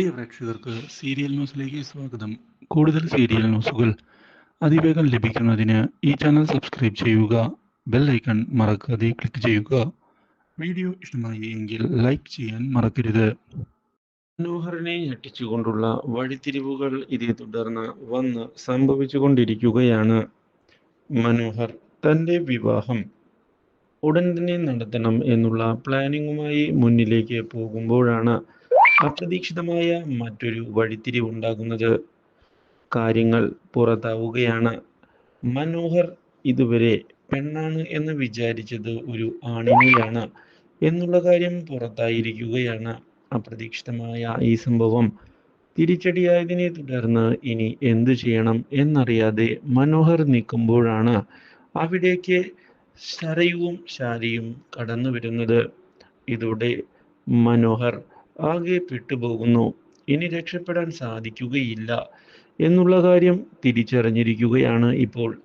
പ്രിയ പ്രേക്ഷകർക്ക് സീരിയൽ ന്യൂസിലേക്ക് സ്വാഗതം. കൂടുതൽ സീരിയൽ ന്യൂസുകൾ അതിവേഗം ലഭിക്കുന്നതിന് ഈ ചാനൽ സബ്സ്ക്രൈബ് ചെയ്യുക ബെൽ ഐക്കൺ മറക്കാതെ ക്ലിക്ക് ചെയ്യുക. വീഡിയോ ഇഷ്ടമായി എങ്കിൽ ലൈക്ക് ചെയ്യാൻ മറക്കരുത്. മനോഹറിനെ ഞെട്ടിച്ചുകൊണ്ടുള്ള വഴിത്തിരിവുകൾ ഇതേ തുടർന്ന് വന്ന് സംഭവിച്ചുകൊണ്ടിരിക്കുകയാണ്. മനോഹർ തന്റെ വിവാഹം ഉടൻ തന്നെ നടത്തണം എന്നുള്ള പ്ലാനിങ്ങുമായി മുന്നിലേക്ക് പോകുമ്പോഴാണ് അപ്രതീക്ഷിതമായ മറ്റൊരു വഴിത്തിരിവുണ്ടാകുന്നത് കാര്യങ്ങൾ പുറത്താവുകയാണ്. മനോഹർ ഇതുവരെ പെണ്ണാണ് എന്ന് വിചാരിച്ചത് ഒരു ആണിനെയാണ് എന്നുള്ള കാര്യം പുറത്തായിരിക്കുകയാണ് അപ്രതീക്ഷിതമായ ഈ സംഭവം. തിരിച്ചടിയായതിനെ തുടർന്ന് ഇനി എന്തു ചെയ്യണം എന്നറിയാതെ മനോഹർ നിൽക്കുമ്പോഴാണ് അവിടേക്ക് ശരയുവും ശാരിയും കടന്നു വരുന്നത് ഇതോടെ മനോഹർ ആകെ പെട്ടുപോകുന്നു. ഇനി രക്ഷപ്പെടാൻ സാധിക്കുകയില്ല എന്നുള്ള കാര്യം തിരിച്ചറിഞ്ഞിരിക്കുകയാണ് ഇപ്പോൾ.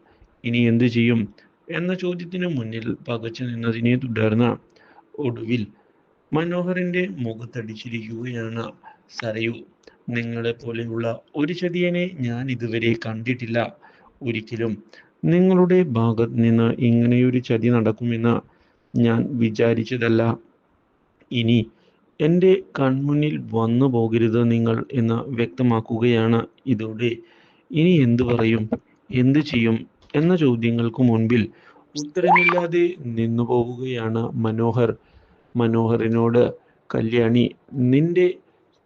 ഇനി എന്തു ചെയ്യും? എന്ന ചോദ്യത്തിന് മുന്നിൽ പകച്ചു നിന്നതിനെ തുടർന്ന് ഒടുവിൽ മനോഹറിന്റെ മുഖത്തടിച്ചിരിക്കുകയാണ് സരയു. നിങ്ങളെ പോലെയുള്ള ഒരു ചതിയനെ ഞാൻ ഇതുവരെ കണ്ടിട്ടില്ല. ഒരിക്കലും നിങ്ങളുടെ ഭാഗത്ത് നിന്ന് ഇങ്ങനെയൊരു ചതി നടക്കുമെന്ന് ഞാൻ വിചാരിച്ചതല്ല. ഇനി എന്റെ കൺമുന്നിൽ വന്നു പോകരുത് നിങ്ങൾ എന്ന് വ്യക്തമാക്കുകയാണ് ഇതോടെ. ഇനി എന്തു പറയും? എന്തു ചെയ്യും? എന്ന ചോദ്യങ്ങൾക്ക് മുൻപിൽ ഉത്തരമില്ലാതെ നിന്നു പോവുകയാണ് മനോഹർ. മനോഹറിനോട് കല്യാണി നിന്റെ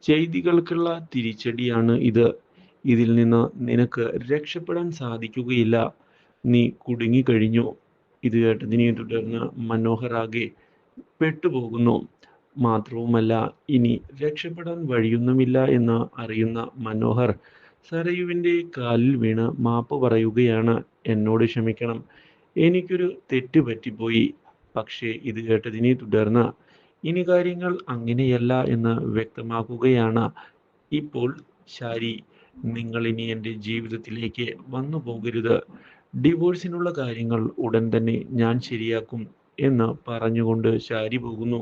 ചെയ്തികൾക്കുള്ള തിരിച്ചടിയാണ് ഇത്. ഇതിൽ നിന്ന് നിനക്ക് രക്ഷപ്പെടാൻ സാധിക്കുകയില്ല. നീ കുടുങ്ങിക്കഴിഞ്ഞു. ഇത് കേട്ടതിനെ തുടർന്ന് മനോഹർ ആകെ പെട്ടുപോകുന്നു. മാത്രവുമല്ല ഇനി രക്ഷപ്പെടാൻ വഴിയൊന്നുമില്ല എന്ന് അറിയുന്ന മനോഹർ സരയുവിന്റെ കാലിൽ വീണ് മാപ്പ് പറയുകയാണ് എന്നോട് ക്ഷമിക്കണം. എനിക്കൊരു തെറ്റ് പറ്റിപ്പോയി. പക്ഷേ ഇത് കേട്ടതിനെ തുടർന്ന് ഇനി കാര്യങ്ങൾ അങ്ങനെയല്ല എന്ന് വ്യക്തമാക്കുകയാണ്. ഇപ്പോൾ ശാരി നിങ്ങൾ ഇനി എന്റെ ജീവിതത്തിലേക്ക് വന്നു പോകരുത്. ഡിവോഴ്സിനുള്ള കാര്യങ്ങൾ ഉടൻ തന്നെ ഞാൻ ശരിയാക്കും എന്ന് പറഞ്ഞുകൊണ്ട് ശാരി പോകുന്നു.